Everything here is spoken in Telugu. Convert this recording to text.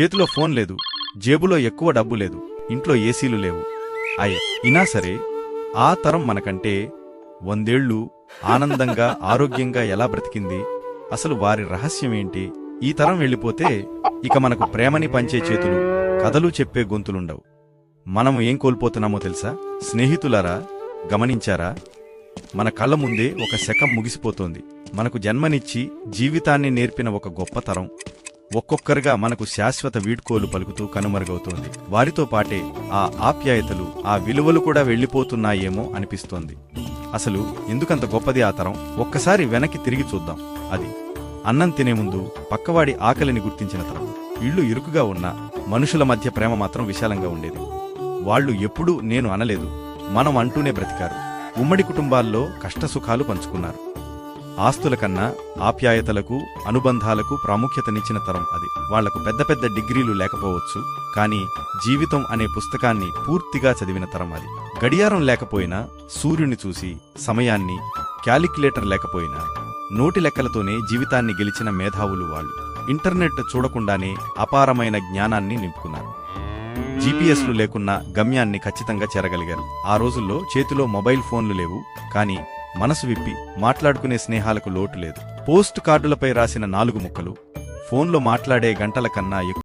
చేతిలో ఫోన్ లేదు జేబులో ఎక్కువ డబ్బు లేదు ఇంట్లో ఏసీలు లేవు. అయ్యా ఇనా సరే ఆ తరం మనకంటే వందేళ్ళు ఆనందంగా ఆరోగ్యంగా ఎలా బ్రతికింది? అసలు వారి రహస్యమేంటి ఈ తరం వెళ్ళిపోతే ఇక మనకు ప్రేమని పంచే చేతులు కథలు చెప్పే గొంతులుండవు. మనం ఏం కోల్పోతున్నామో తెలుసా? స్నేహితులారా గమనించారా? మన కళ్ళ ముందే ఒక శకం ముగిసిపోతోంది. మనకు జన్మనిచ్చి జీవితాన్ని నేర్పిన ఒక గొప్ప తరం. ఒక్కొక్కరుగా మనకు శాశ్వత వీడ్కోలు పలుకుతూ కనుమరుగవుతోంది. వారితో పాటే ఆ ఆప్యాయతలు ఆ విలువలు కూడా వెళ్ళిపోతున్నాయేమో అనిపిస్తోంది. అసలు ఎందుకంత గొప్పది ఆ తరం? ఒక్కసారి వెనక్కి తిరిగి చూద్దాం. అది అన్నం తినే ముందు పక్కవాడి ఆకలిని గుర్తించిన తరం. ఇళ్ళు ఇరుకుగా ఉన్న మనుషుల మధ్య ప్రేమ మాత్రం విశాలంగా ఉండేది. వాళ్ళు ఎప్పుడూ నేను అనలేదు. మనం అంటూనే బ్రతికారు. ఉమ్మడి కుటుంబాల్లో కష్టసుఖాలు పంచుకున్నారు. ఆస్తుల కన్నా ఆప్యాయతలకు అనుబంధాలకు ప్రాముఖ్యతనిచ్చిన తరం అది. వాళ్ళకు పెద్ద పెద్ద డిగ్రీలు లేకపోవచ్చు కానీ జీవితం అనే పుస్తకాన్ని పూర్తిగా చదివిన తరం అది. గడియారం లేకపోయినా సూర్యుని చూసి సమయాన్ని క్యాలిక్యులేటర్ లేకపోయినా నోటి లెక్కలతోనే జీవితాన్ని గెలిచిన మేధావులు వాళ్ళు. ఇంటర్నెట్ చూడకుండానే అపారమైన జ్ఞానాన్ని నింపుకున్నారు. జీపీఎస్లు లేకున్నా గమ్యాన్ని ఖచ్చితంగా చేరగలిగారు. ఆ రోజుల్లో చేతిలో మొబైల్ ఫోన్లు లేవు కానీ మనసు విప్పి మాట్లాడుకునే స్నేహాలకు లోటు లేదు. పోస్ట్ కార్డులపై రాసిన నాలుగు ముక్కలు ఫోన్లో మాట్లాడే గంటల కన్నా